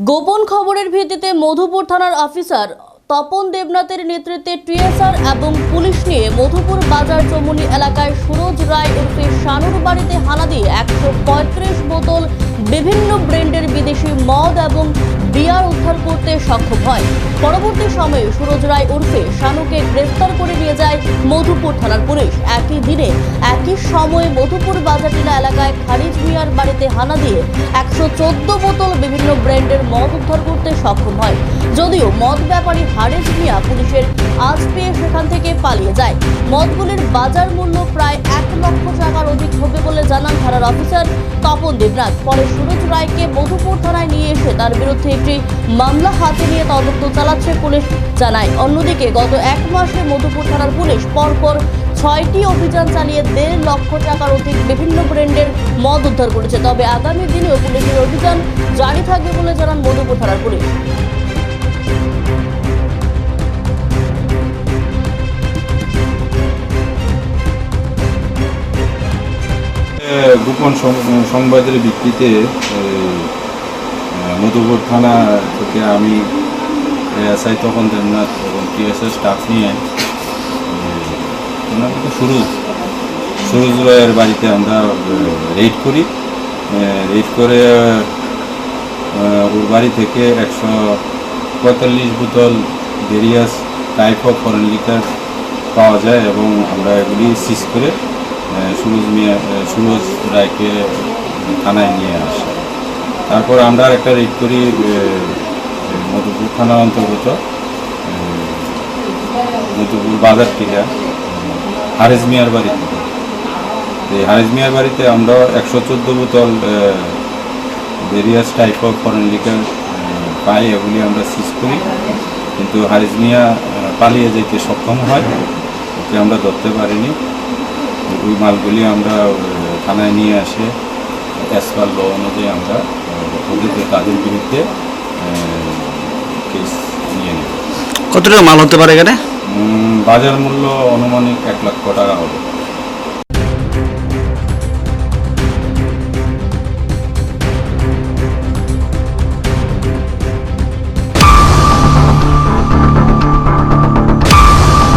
গোপন খবরের ভিত্তিতে মধুপুর থানার অফিসার তপন দেবনাথের নেতৃত্বে টিএসআর এবং পুলিশ নিয়ে মধুপুর বাজার চমুনি এলাকায় সুরজ রায় উর্ফে শানুর বাড়িতে হানা দিয়ে একশো পঁয়ত্রিশ বোতল বিভিন্ন ব্র্যান্ডের বিদেশি মদ এবং উদ্ধার করতে সক্ষম হয়। পরবর্তী সময়ে সুরজ রায় উর্ফে শানুকে গ্রেফতার করে নিয়ে যায় মধুপুর থানার পুলিশ। একই দিনে একই সময়ে মধুপুর বাজারটিলা এলাকায় খারিজ মিয়ার বাড়িতে হানা দিয়ে একশো চোদ্দ বোতল বিভিন্ন ব্র্যান্ডের মদ উদ্ধার করতে সক্ষম হয়। যদিও মদ ব্যাপারী হারিজ মিয়া পুলিশের আজ পেয়ে সেখান থেকে পালিয়ে যায়। মদগুলির বাজার মূল্য প্রায় এক লক্ষ টাকার অধিক হবে বলে জানান থানার অফিসার তপন দেবনাথ। পরে সুরজ রায়কে তার বিরুদ্ধে একটি মামলা হাতে নিয়ে তদন্ত চালাচ্ছে পুলিশ। জানায়, অন্যদিকে গত এক মাসে মধুপুর থানার পুলিশ পরপর ছয়টি অভিযান চালিয়ে দেড় লক্ষ টাকার অধিক বিভিন্ন ব্র্যান্ডের মদ উদ্ধার করেছে। তবে আগামী দিনেও পুলিশের অভিযান জারি থাকবে বলে জানান মধুপুর থানার পুলিশ। গোপন সংবাদের ভিত্তিতে মধুপুর থানা থেকে আমি এসআই তখন দেবনাথ এবং টিএসএস স্টাফ নিয়ে ওনার তো সুরজ রায়ের বাড়িতে আমরা রেড করি। রেড করে ওর বাড়ি থেকে একশো পঁয়তাল্লিশ বোতল various type of foreign liquor পাওয়া যায় এবং আমরা এগুলি সিজ করে সুরজ মিয়া সুরজ রায়কে থানায় নিয়ে আসি। তারপর আমরা একটা রেড করি মধুপুর থানার অন্তর্গত মধুপুর বাজার থেকে হারেজ মিয়ার বাড়িতে। এই হারেজ মিয়ার বাড়িতে আমরা একশো চোদ্দ বোতল various type of foreign liquor পাই, এগুলি আমরা সিজ করি। কিন্তু হারিজ মিয়া পালিয়ে যেতে সক্ষম হয় ওকে আমরা ধরতে পারিনি। ওই মালগুলি আমরা থানায় নিয়ে আসে অ্যাসপার ল অনুযায়ী আমরা তাদের বিরুদ্ধে কেস নিয়ে নেব। কত টাকা মাল হতে পারে এখানে? বাজার মূল্য আনুমানিক এক লক্ষ টাকা হবে।